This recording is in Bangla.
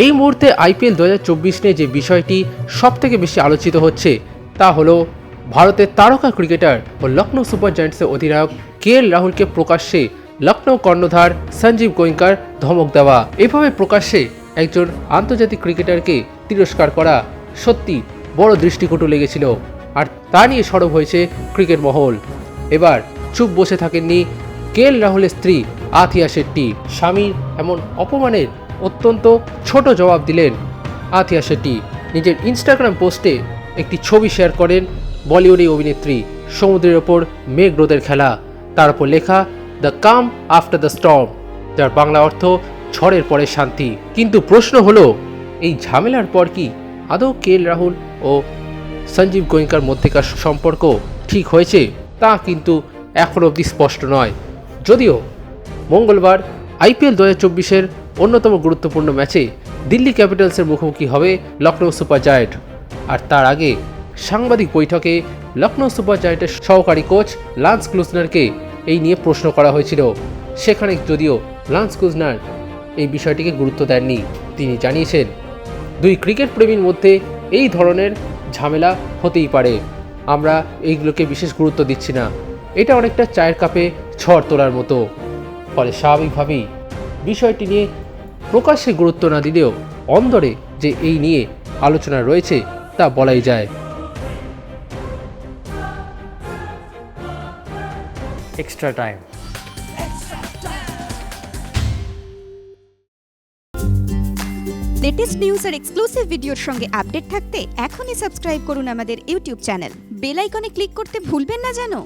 এই মুহূর্তে আইপিএল দু হাজার চব্বিশ নিয়ে যে বিষয়টি সব থেকে বেশি আলোচিত হচ্ছে, তা হলো ভারতের তারকা ক্রিকেটার ও লখনৌ সুপার জায়ান্টসের অধিনায়ক কে এল রাহুলকে প্রকাশ্যে লখনৌ কর্ণধার সঞ্জীব গোয়েঙ্কার ধমক দেওয়া। এভাবে প্রকাশ্যে একজন আন্তর্জাতিক ক্রিকেটারকে তিরস্কার করা সত্যি বড় দৃষ্টিকটু লেগেছিল, আর তা নিয়ে সরব হয়েছে ক্রিকেট মহল। এবার চুপ বসে থাকেননি কে এল রাহুলের স্ত্রী আথিয়া শেট্টি। স্বামীর এমন অপমানের অত্যন্ত ছোট জবাব দিলেন আথিয়া শেট্টি নিজের ইনস্টাগ্রাম পোস্টে একটি ছবি শেয়ার করেন বলিউড অভিনেত্রী সমুদ্রের ওপর মেঘ রোদের খেলা। তার উপর লেখা the calm after the storm যার বাংলা অর্থ ঝড়ের পরে শান্তি। কিন্তু প্রশ্ন হলো, এই ঝামেলার পর কি আদৌ কে রাহুল ও সঞ্জীব গোয়েঙ্কার মধ্যেকার সম্পর্ক ঠিক হয়েছে? তা কিন্তু এখন অবধি স্পষ্ট নয়। যদিও মঙ্গলবার আইপিএল দু হাজার চব্বিশের অন্যতম গুরুত্বপূর্ণ ম্যাচে দিল্লি ক্যাপিটালসের মুখোমুখি হবে লখনৌ সুপার জায়েন্ট। আর তার আগে সাংবাদিক বৈঠকে লখনৌ সুপার জায়েন্টের সহকারী কোচ লান্স ক্লুজনারকে এই নিয়ে প্রশ্ন করা হয়েছিল। সেখানে যদিও লান্স ক্লুজনার এই বিষয়টিকে গুরুত্ব দেননি, তিনি জানিয়েছেন, দুই ক্রিকেট প্রেমীর মধ্যে এই ধরনের ঝামেলা হতেই পারে। আমরা এইগুলোকে বিশেষ গুরুত্ব দিচ্ছি না। এটা অনেকটা চায়ের কাপে ঝড় তোলার মতো। ফলে স্বাভাবিকভাবেই বিষয়টি নিয়ে প্রকাশ্যে গুরুত্ব না দিলেও অন্দরে যে এই নিয়ে আলোচনা রয়েছে তা বলাই যায়। এক্সট্রা টাইম লেটেস্ট নিউজ আর এক্সক্লুসিভ ভিডিওর সঙ্গে আপডেট থাকতে এখনই সাবস্ক্রাইব করুন আমাদের ইউটিউব চ্যানেল বেল আইকনে ক্লিক করতে ভুলবেন না জানো